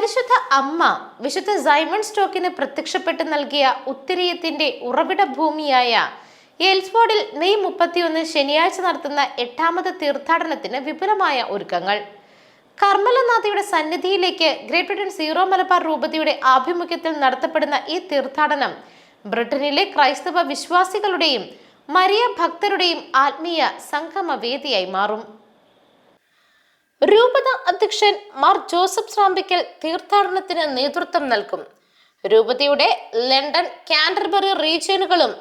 പരിശുദ്ധ അമ്മ വിശുദ്ധ സൈമൺ സ്റ്റോക്കിന് പ്രത്യക്ഷപ്പെട്ട് നൽകിയ ഉത്തരീയത്തിന്റെ ഉറവിട ഭൂമിയായ എൽസ്ഫോർഡിൽ മെയ് മുപ്പത്തിയൊന്ന് ശനിയാഴ്ച നടത്തുന്ന എട്ടാമത് തീർത്ഥാടനത്തിന് വിപുലമായ ഒരുക്കങ്ങൾ. കർമ്മലനാഥയുടെ സന്നിധിയിലേക്ക് ഗ്രേറ്റ് ബ്രിട്ടൻ സീറോ മലബാർ രൂപതയുടെ ആഭിമുഖ്യത്തിൽ നടത്തപ്പെടുന്ന ഈ തീർത്ഥാടനം ബ്രിട്ടനിലെ ക്രൈസ്തവ വിശ്വാസികളുടെയും മരിയ ഭക്തരുടെയും ആത്മീയ സംഗമവേദിയായി മാറും. രൂപത അധ്യക്ഷൻ മാർ ജോസഫ് ശ്രാമ്പിക്കൽ തീർത്ഥാടനത്തിന് നേതൃത്വം നൽകും. രൂപതയുടെ London Canterbury റീജിയനുകളും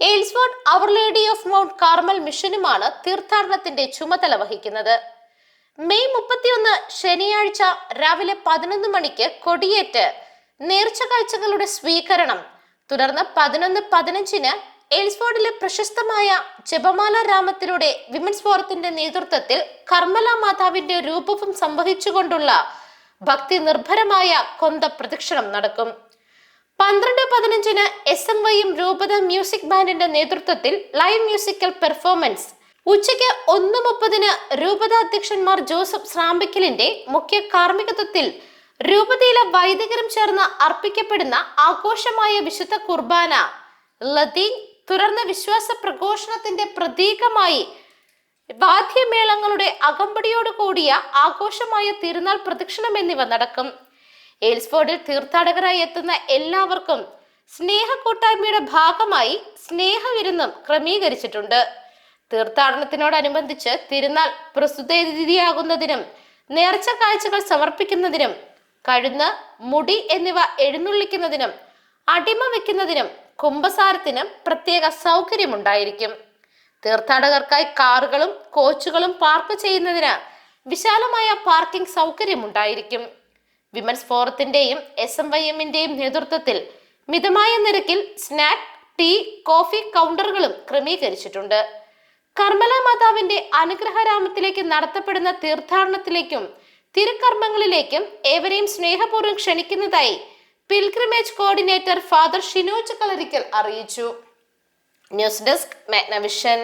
Aylesford our lady of Mount Carmel മിഷനുമാണ് തീർത്ഥാടനത്തിന്റെ ചുമതല വഹിക്കുന്നത്. മെയ് മുപ്പത്തിയൊന്ന് ശനിയാഴ്ച രാവിലെ പതിനൊന്ന് മണിക്ക് കൊടിയേറ്റ് നേർച്ച കാഴ്ചകളുടെ സ്വീകരണം. തുടർന്ന് പതിനൊന്ന് പതിനഞ്ചിന് എയിൽസ്ഫോർഡിലെ പ്രശസ്തമായ ജപമാല രാമത്തിലൂടെ വിമൻസ് ഫോറത്തിന്റെ നേതൃത്വത്തിൽ കർമ്മല മാതാവിന്റെ രൂപവും സംവഹിച്ചുകൊണ്ടുള്ള ഭക്തി നിർഭരമായ കൊന്ത പ്രദക്ഷിണം നടക്കും. പന്ത്രണ്ട് പതിനഞ്ചിന് എസ് എം വൈയും രൂപത മ്യൂസിക് ബാൻഡിന്റെ നേതൃത്വത്തിൽ ലൈവ് മ്യൂസിക്കൽ പെർഫോമൻസ്. ഉച്ചയ്ക്ക് ഒന്ന് മുപ്പതിന് രൂപത അധ്യക്ഷന്മാർ ജോസഫ് ശ്രാമ്പിക്കലിന്റെ മുഖ്യ കാർമ്മികത്വത്തിൽ രൂപതയിലെ വൈദികരും ചേർന്ന് അർപ്പിക്കപ്പെടുന്ന ആഘോഷമായ വിശുദ്ധ കുർബാന ലതീൻ തുടർന്ന് വിശ്വാസ പ്രഘോഷണത്തിന്റെ പ്രതീകമായി വാദ്യമേളങ്ങളുടെ അകമ്പടിയോട് കൂടിയ ആഘോഷമായ തിരുനാൾ പ്രദക്ഷിണം എന്നിവ നടക്കും. എയിൽസ്ഫോർഡിൽ തീർത്ഥാടകരായി എത്തുന്ന എല്ലാവർക്കും സ്നേഹ കൂട്ടായ്മയുടെ ഭാഗമായി സ്നേഹവിരുന്നും ക്രമീകരിച്ചിട്ടുണ്ട്. തീർത്ഥാടനത്തിനോടനുബന്ധിച്ച് തിരുനാൾ പ്രസ്തുതയാകുന്നതിനും നേർച്ച കാഴ്ചകൾ സമർപ്പിക്കുന്നതിനും കഴുന്ന് മുടി എന്നിവ എഴുന്നള്ളിക്കുന്നതിനും അടിമ വെക്കുന്നതിനും കുംഭസാരത്തിനും പ്രത്യേക സൗകര്യമുണ്ടായിരിക്കും. തീർത്ഥാടകർക്കായി കാറുകളും കോച്ചുകളും പാർക്ക് ചെയ്യുന്നതിന് വിശാലമായ പാർക്കിംഗ് സൗകര്യമുണ്ടായിരിക്കും. വിമൻസ് ഫോറത്തിന്റെയും എസ് എം വൈ എമ്മിന്റെയും നേതൃത്വത്തിൽ മിതമായ നിരക്കിൽ സ്നാക്ക് ടീ കോഫി കൗണ്ടറുകളും ക്രമീകരിച്ചിട്ടുണ്ട്. കർമ്മല മാതാവിന്റെ അനുഗ്രഹരാമത്തിലേക്ക് നടത്തപ്പെടുന്ന തീർത്ഥാടനത്തിലേക്കും തിരുക്കർമ്മങ്ങളിലേക്കും ഏവരെയും സ്നേഹപൂർവം ക്ഷണിക്കുന്നതായി pilgrimage coordinator father Shinoj Kalarickal അറിയിച്ചു. News desk Magnavision